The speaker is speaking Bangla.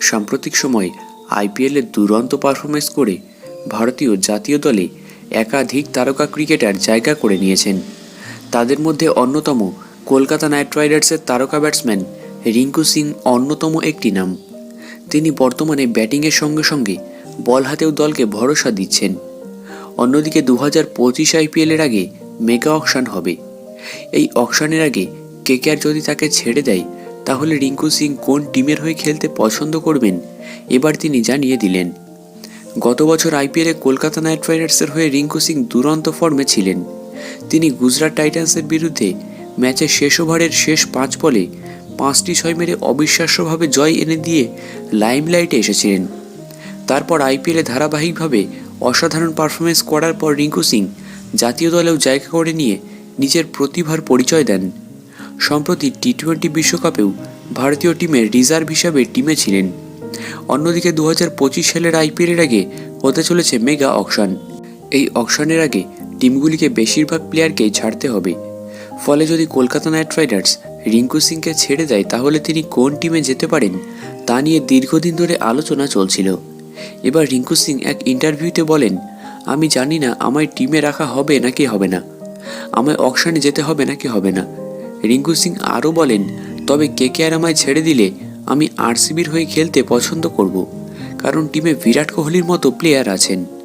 সাম্প্রতিক সময়ে আইপিএলে দুরন্ত পারফরমেন্স করে ভারতীয় জাতীয় দলে একাধিক তারকা ক্রিকেটার জায়গা করে নিয়েছেন। তাদের মধ্যে অন্যতম কলকাতা নাইট রাইডার্সের তারকা ব্যাটসম্যান রিঙ্কু সিং অন্যতম একটি নাম। তিনি বর্তমানে ব্যাটিংয়ের সঙ্গে সঙ্গে বল হাতেও দলকে ভরসা দিচ্ছেন। অন্যদিকে দু হাজার পঁচিশ আইপিএলের আগে মেগা অকশান হবে। এই অকশানের আগে কেকেআর যদি তাকে ছেড়ে দেয় তাহলে রিঙ্কু সিং কোন টিমের হয়ে খেলতে পছন্দ করবেন? এবার তিনি জানিয়ে দিলেন। গত বছর আইপিএলে কলকাতা নাইট রাইডার্সের হয়ে রিঙ্কু সিং দুরন্ত ফর্মে ছিলেন। তিনি গুজরাট টাইটান্সের বিরুদ্ধে ম্যাচের শেষ ওভারের শেষ পাঁচ বলে পাঁচটি ছয় মেরে অবিশ্বাস্যভাবে জয় এনে দিয়ে লাইমলাইটে এসেছিলেন। তারপর আইপিএলে ধারাবাহিকভাবে অসাধারণ পারফরমেন্স করার পর রিঙ্কু সিং জাতীয় দলেও জায়গা করে নিয়ে নিজের প্রতিভার পরিচয় দেন। সম্প্রতি টি টোয়েন্টি বিশ্বকাপেও ভারতীয় টিমের রিজার্ভ হিসাবে টিমে ছিলেন। অন্যদিকে দু হাজার পঁচিশ সালের আইপিএলের আগে হতে চলেছে মেগা অকশন। এই অকশনের আগে টিমগুলিকে বেশিরভাগ প্লেয়ারকেই ছাড়তে হবে। ফলে যদি কলকাতা নাইট রাইডার্স রিঙ্কু সিংকে ছেড়ে দেয়, তাহলে তিনি কোন টিমে যেতে পারেন তা নিয়ে দীর্ঘদিন ধরে আলোচনা চলছিল। এবার রিঙ্কু সিং এক ইন্টারভিউতে বলেন, আমি জানি না, আমায় টিমে রাখা হবে নাকি হবে না। আমায় অকশানে যেতে হবে নাকি হবে না। রিঙ্কু সিং আরও বলেন, তবে কে কে আর আমায় ছেড়ে দিলে আমি আরসিবির হয়ে খেলতে পছন্দ করব, কারণ টিমে বিরাট কোহলির মতো প্লেয়ার আছেন।